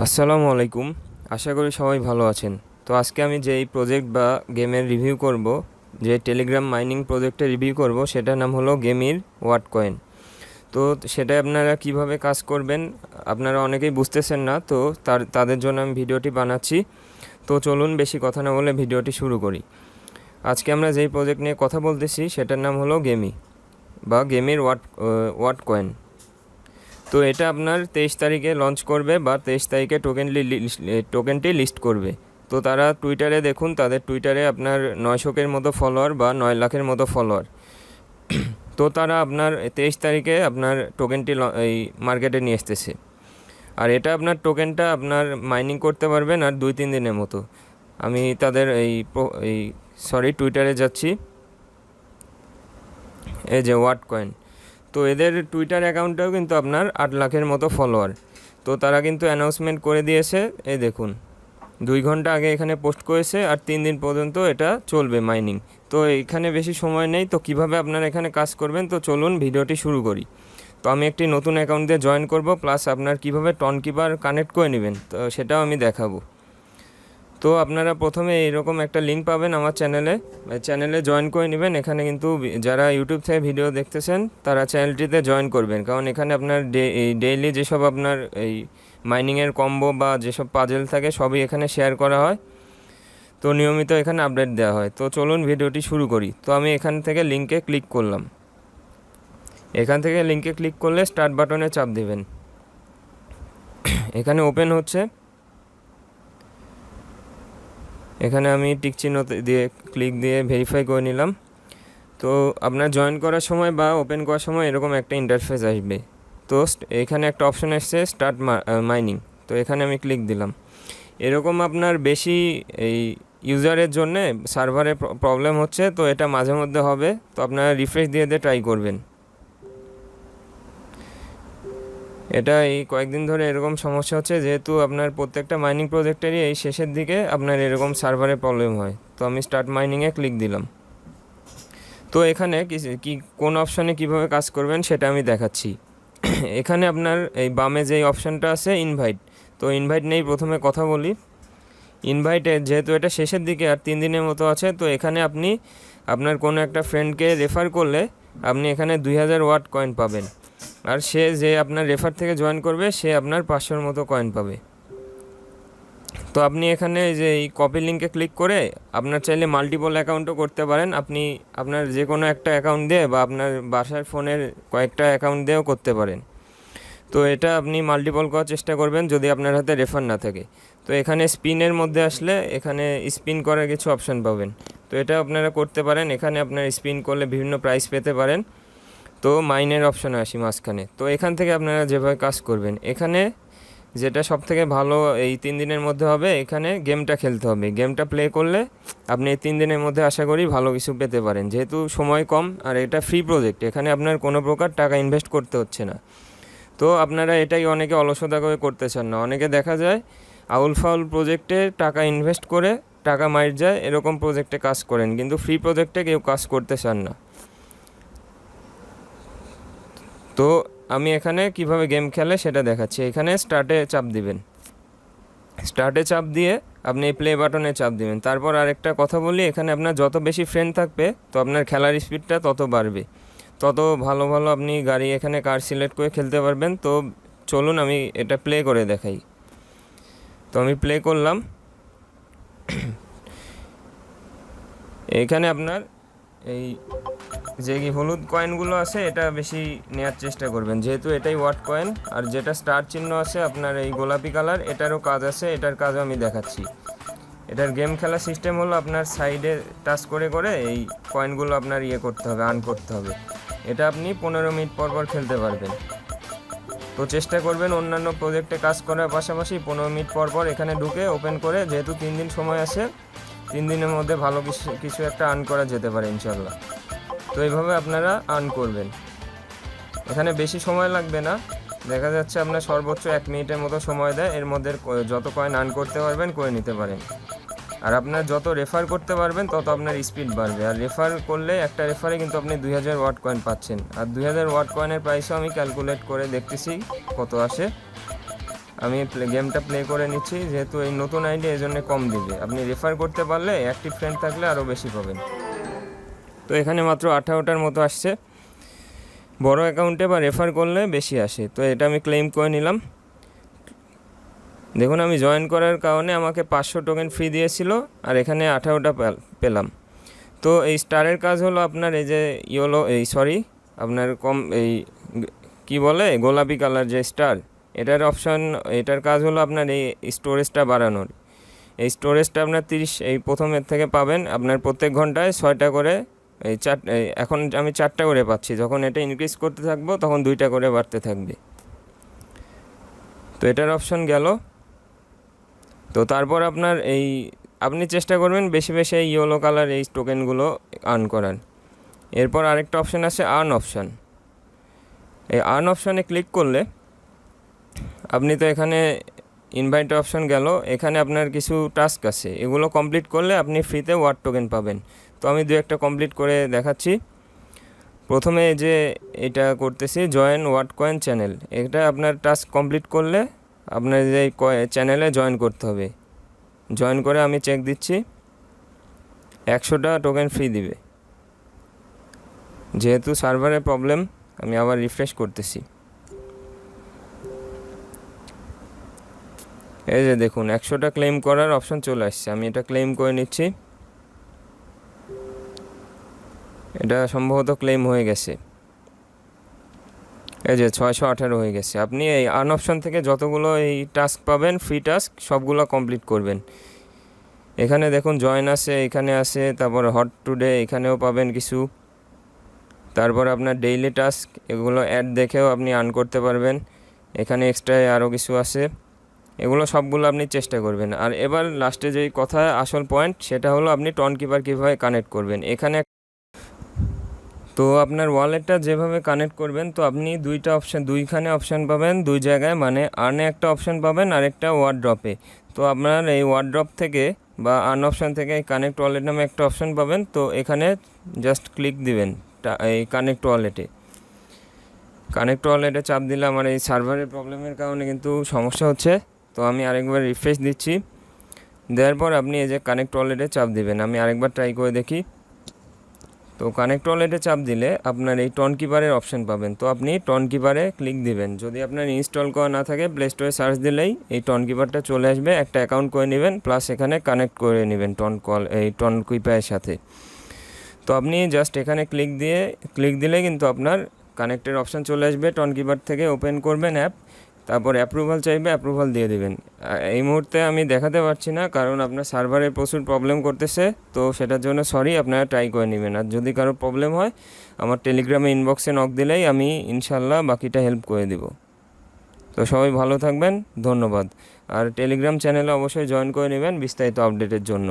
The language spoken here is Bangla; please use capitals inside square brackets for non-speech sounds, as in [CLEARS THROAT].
আসসালামু আলাইকুম। আশা করি সবাই ভালো আছেন। তো আজকে আমি যেই প্রজেক্ট বা গেমের রিভিউ করব, যে টেলিগ্রাম মাইনিং প্রজেক্টে রিভিউ করব, সেটার নাম হলো গেমির ওয়াট কয়েন তো সেটা আপনারা কীভাবে কাজ করবেন, আপনারা অনেকেই বুঝতেছেন না, তো তার, তাদের জন্য আমি ভিডিওটি বানাচ্ছি। তো চলুন বেশি কথা না বলে ভিডিওটি শুরু করি। আজকে আমরা যেই প্রজেক্ট নিয়ে কথা বলতেছি, সেটার নাম হলো গেমি বা গেমির ওয়াট ওয়াট কয়েন তো এটা আপনার তেইশ তারিখে লঞ্চ করবে বা তেইশ তারিখে টোকেন টোকেনটি লিস্ট করবে। তো তারা টুইটারে দেখুন, তাদের টুইটারে আপনার নয়শোকের মতো ফলোয়ার বা নয় লাখের মতো ফলোয়ার [CLEARS THROAT] তো তারা আপনার তেইশ তারিখে আপনার টোকেনটি এই মার্কেটে নিয়ে আসতেছে। আর এটা আপনার টোকেনটা আপনার মাইনিং করতে পারবেন আর দুই তিন দিনের মতো। আমি তাদের এই এই সরি টুইটারে যাচ্ছি। এই যে ওয়াট কয়েন তো এদের টুইটার অ্যাকাউন্টেও কিন্তু আপনার আট লাখের মতো ফলোয়ার তো তারা কিন্তু অ্যানাউন্সমেন্ট করে দিয়েছে, এই দেখুন। দুই ঘণ্টা আগে এখানে পোস্ট করেছে আর তিন দিন পর্যন্ত এটা চলবে মাইনিং তো এখানে বেশি সময় নেই, তো কীভাবে আপনারা এখানে কাজ করবেন? তো চলুন ভিডিওটি শুরু করি। তো আমি একটি নতুন অ্যাকাউন্ট দিয়ে জয়েন করব প্লাস আপনার কীভাবে টন কিপার কানেক্ট করে নেবেন, তো সেটাও আমি দেখাবো। তো আপনারা প্রথমে এইরকম একটা লিঙ্ক পাবেন আমার চ্যানেলে চ্যানেলে জয়েন করে নেবেন। এখানে কিন্তু যারা ইউটিউব থেকে ভিডিও দেখতেছেন, তারা চ্যানেলটিতে জয়েন করবেন। কারণ এখানে আপনার ডেইলি যেসব আপনার এই মাইনিংয়ের কম্বো বা যেসব পাজেল থাকে, সবই এখানে শেয়ার করা হয়। তো নিয়মিত এখানে আপডেট দেওয়া হয়। তো চলুন ভিডিওটি শুরু করি। তো আমি এখান থেকে লিঙ্কে ক্লিক করলাম। এখান থেকে লিঙ্কে ক্লিক করলে স্টার্ট বাটনে চাপ দেবেন। এখানে ওপেন হচ্ছে। এখানে আমি টিক চিহ্ন দিয়ে ক্লিক দিয়ে ভেরিফাই করে নিলাম। তো আপনার জয়েন করার সময় বা ওপেন করার সময় এরকম একটা ইন্টারফেস আসবে। তো এখানে একটা অপশন আসছে স্টার্ট মাইনিং তো এখানে আমি ক্লিক দিলাম। এরকম আপনার বেশি এই ইউজারের জন্যে সার্ভারে প্রবলেম হচ্ছে, তো এটা মাঝে মধ্যে হবে। তো আপনারা রিফ্রেশ দিয়ে দিয়ে ট্রাই করবেন। এটা এই কয়েকদিন ধরে এরকম সমস্যা হচ্ছে, যেহেতু আপনার প্রত্যেকটা মাইনিং প্রজেক্টেরই এই শেষের দিকে আপনার এরকম সার্ভারে প্রবলেম হয়। তো আমি স্টার্ট মাইনিংয়ে ক্লিক দিলাম। তো এখানে কি- কোন অপশানে কীভাবে কাজ করবেন সেটা আমি দেখাচ্ছি। [CLEARS THROAT] এখানে আপনার এই বামে যেই অপশানটা আছে ইনভাইট তো ইনভাইট নেই প্রথমে কথা বলি। ইনভাইটে যেহেতু এটা শেষের দিকে আর তিন দিনের মতো আছে, তো এখানে আপনি আপনার কোনো একটা ফ্রেন্ডকে রেফার করলে আপনি এখানে দুই হাজার ওয়াট কয়েন পাবেন। আর সে যে আপনার রেফার থেকে জয়েন করবে, সে আপনার পাঁচশোর মতো কয়েন পাবে। তো আপনি এখানে যে এই কপি লিঙ্কে ক্লিক করে আপনার চাইলে মাল্টিপল অ্যাকাউন্টও করতে পারেন। আপনি আপনার যে কোনো একটা অ্যাকাউন্ট দিয়ে বা আপনার বাসার ফোনের কয়েকটা অ্যাকাউন্ট দিয়েও করতে পারেন। তো এটা আপনি মাল্টিপল করার চেষ্টা করবেন যদি আপনার হাতে রেফার না থাকে। তো এখানে স্পিনের মধ্যে আসলে এখানে স্পিন করার কিছু অপশন পাবেন। তো এটা আপনারা করতে পারেন। এখানে আপনার স্পিন করলে বিভিন্ন প্রাইস পেতে পারেন। তো মাইনের অপশনে আসি মাঝখানে। তো এখান থেকে আপনারা যেভাবে কাজ করবেন, এখানে যেটা সব থেকে ভালো এই তিন দিনের মধ্যে হবে, এখানে গেমটা খেলতে হবে। গেমটা প্লে করলে আপনি এই তিন দিনের মধ্যে আশা করি ভালো কিছু পেতে পারেন। যেহেতু সময় কম, আর এটা ফ্রি প্রজেক্ট এখানে আপনার কোনো প্রকার টাকা ইনভেস্ট করতে হচ্ছে না। তো আপনারা এটাই অনেকে অলসতা করে করতে চান না। অনেকে দেখা যায় আউল ফাউল প্রজেক্টে টাকা ইনভেস্ট করে টাকা মাইর যায়, এরকম প্রজেক্টে কাজ করেন। কিন্তু ফ্রি প্রজেক্টে কেউ কাজ করতে চান না। তো আমি এখানে কীভাবে গেম খেলে সেটা দেখাচ্ছি। এখানে স্টার্টে চাপ দিবেন। স্টার্টে চাপ দিয়ে আপনি প্লে বাটনে চাপ দিবেন। তারপর আরেকটা কথা বলি, এখানে আপনার যত বেশি ফ্রেন্ড থাকবে, তো আপনার খেলার স্পিডটা তত বাড়বে। তত ভালো ভালো আপনি গাড়ি এখানে কার সিলেক্ট করে খেলতে পারবেন। তো চলুন আমি এটা প্লে করে দেখাই। তো আমি প্লে করলাম। এখানে আপনার এই যে হলুদ কয়েনগুলো আছে, এটা বেশি নেওয়ার চেষ্টা করবেন। যেহেতু এটাই ওয়াট কয়েন আর যেটা স্টার চিহ্ন আছে আপনার এই গোলাপি কালার এটারও কাজ আছে, এটার কাজও আমি দেখাচ্ছি। এটার গেম খেলা সিস্টেম হলো আপনার সাইডে টাচ করে করে এই কয়েনগুলো আপনার ইয়ে করতে হবে আর্ন করতে হবে। এটা আপনি পনেরো মিনিট পর পর খেলতে পারবেন। তো চেষ্টা করবেন অন্যান্য প্রজেক্টে কাজ করার পাশাপাশি পনেরো মিনিট পর পর এখানে ঢুকে ওপেন করে, যেহেতু তিন দিন সময় আছে, তিন দিনের মধ্যে ভালো কিছু কিছু একটা আর্ন করা যেতে পারে ইনশাল্লাহ তো এইভাবে আপনারা আর্ন করবেন। এখানে বেশি সময় লাগবে না। দেখা যাচ্ছে আপনার সর্বোচ্চ এক মিনিটের মতো সময় দেয়। এর মধ্যে যত কয়েন আর্ন করতে পারবেন, করে নিতে পারেন। আর আপনার যত রেফার করতে পারবেন, তত আপনার স্পিড বাড়বে। আর রেফার করলে একটা রেফারে কিন্তু আপনি দুই হাজার ওয়াট কয়েন পাচ্ছেন। আর দুই হাজার ওয়াট কয়েনের প্রাইসও আমি ক্যালকুলেট করে দেখতেছি কত আসে। আমি গেমটা প্লে করে নিচ্ছি। যেহেতু এই নতুন আইডি এই জন্য কম দিবে। আপনি রেফার করতে পারলে অ্যাক্টিভ ফ্রেন্ড থাকলে আরও বেশি পাবেন। তো এখানে মাত্র আঠারোটার মতো আসছে। বড় অ্যাকাউন্টে বা রেফার করলে বেশি আসে। তো এটা আমি ক্লেম করে নিলাম। দেখুন, আমি জয়েন করার কারণে আমাকে পাঁচশো টোকেন ফ্রি দিয়েছিল আর এখানে আঠারোটা পেলাম। তো এই স্টারের কাজ হলো আপনার এই যে ইয়েলো এই সরি আপনার কম এই কি বলে, গোলাপি কালার যে স্টার এটার অপশান এটার কাজ হলো আপনার এই স্টোরেজটা বাড়ানোর। এই স্টোরেজটা আপনার তিরিশ, এই প্রথমের থেকে পাবেন। আপনার প্রত্যেক ঘন্টায় ছয়টা করে এই চার এখন আমি চারটা করে পাচ্ছি। যখন এটা ইনক্রিজ করতে থাকব, তখন দুইটা করে বাড়তে থাকবে। তো এটার অপশন গেল। তো তারপর আপনার এই, আপনি চেষ্টা করবেন বেশি বেশি এই ইয়েলো কালার এই টোকেনগুলো আর্ন করার। এরপর আরেকটা অপশান আছে আর্ন অপশান এই আর্ন অপশানে ক্লিক করলে আপনি তো এখানে ইনভাইট অপশন গেল। এখানে আপনার কিছু টাস্ক আছে। এগুলো কমপ্লিট করলে আপনি ফ্রিতে ওয়ার্ড টোকেন পাবেন। তো আমি দু একটা কমপ্লিট করে দেখাচ্ছি। প্রথমে যে এটা করতেছি জয়েন ওয়ার্ড কয়েন চ্যানেল এটা আপনার টাস্ক কমপ্লিট করলে আপনার যে চ্যানেলে জয়েন করতে হবে। জয়েন করে আমি চেক দিচ্ছি। একশোটা টোকেন ফ্রি দিবে। যেহেতু সার্ভারের প্রবলেম আমি আবার রিফ্রেশ করতেছি। এই যে দেখুন, একশোটা ক্লেম করার অপশন চলে আসছে। আমি এটা ক্লেম করে নিচ্ছি। এটা সম্ভবত ক্লেম হয়ে গেছে। এই যে ছয়শো আঠারো হয়ে গেছে। আপনি এই আন অপশন থেকে যতগুলো এই টাস্ক পাবেন ফ্রি টাস্ক সবগুলো কমপ্লিট করবেন। এখানে দেখুন জয়েন আছে, এখানে আছে, তারপর হট টুডে এখানেও পাবেন কিছু। তারপর আপনার ডেইলি টাস্ক এগুলো অ্যাড দেখেও আপনি আর্ন করতে পারবেন। এখানে এক্সট্রা আরও কিছু আছে। এগুলো সবগুলো আপনি চেষ্টা করবেন। আর এবার লাস্টে যেই কথা, আসল পয়েন্ট সেটা হলো আপনি টন কিপার কীভাবে কানেক্ট করবেন। এখানে তো আপনার ওয়ালেটটা যেভাবে কানেক্ট করবেন, তো আপনি দুইটা অপশান দুইখানে অপশান পাবেন, দুই জায়গায় মানে আর্নে একটা অপশান পাবেন আর একটা ওয়ার্ড ড্রপে তো আপনার এই ওয়ার্ড ড্রপ থেকে বা আর্ন অপশান থেকে কানেক্ট ওয়ালেট নামে একটা অপশান পাবেন, তো এখানে জাস্ট ক্লিক দিবেন এই কানেক্ট ওয়ালেটে কানেক্ট ওয়ালেটে চাপ দিলে আমার এই সার্ভারের প্রবলেমের কারণে কিন্তু সমস্যা হচ্ছে, তো আমি আরেকবার রিফ্রেশ দিচ্ছি। দেওয়ার পর আপনি এই যে কানেক্ট ওয়ালেটে চাপ দিবেন, আমি আরেকবার ট্রাই করে দেখি। তো কানেক্ট ওয়ালেটে চাপ দিলে আপনার এই টন কিপারের অপশন পাবেন। তো আপনি টন কিপারে ক্লিক দিবেন। যদি আপনার ইনস্টল করা না থাকে প্লে স্টোরে সার্চ দিলেই এই টন কিপারটা চলে আসবে, একটা অ্যাকাউন্ট করে নেবেন প্লাস এখানে কানেক্ট করে নেবেন টন কল এই টন কিপারের সাথে। তো আপনি জাস্ট এখানে ক্লিক দিয়ে ক্লিক দিলে কিন্তু আপনার কানেক্টের অপশান চলে আসবে। টন কিপার থেকে ওপেন করবেন অ্যাপ তারপর অ্যাপ্রুভাল চাইবে অ্যাপ্রুভাল দিয়ে দেবেন। এই মুহূর্তে আমি দেখাতে পারছি না, কারণ আপনার সার্ভারে প্রচুর প্রবলেম করতেছে, তো সেটার জন্য সরি আপনারা ট্রাই করে নেবেন। আর যদি কারও প্রবলেম হয়, আমার টেলিগ্রামে ইনবক্সে নক দিলেই আমি ইনশাল্লাহ বাকিটা হেল্প করে দিব। তো সবাই ভালো থাকবেন, ধন্যবাদ। আর টেলিগ্রাম চ্যানেলে অবশ্যই জয়েন করে নেবেন বিস্তারিত আপডেটের জন্য।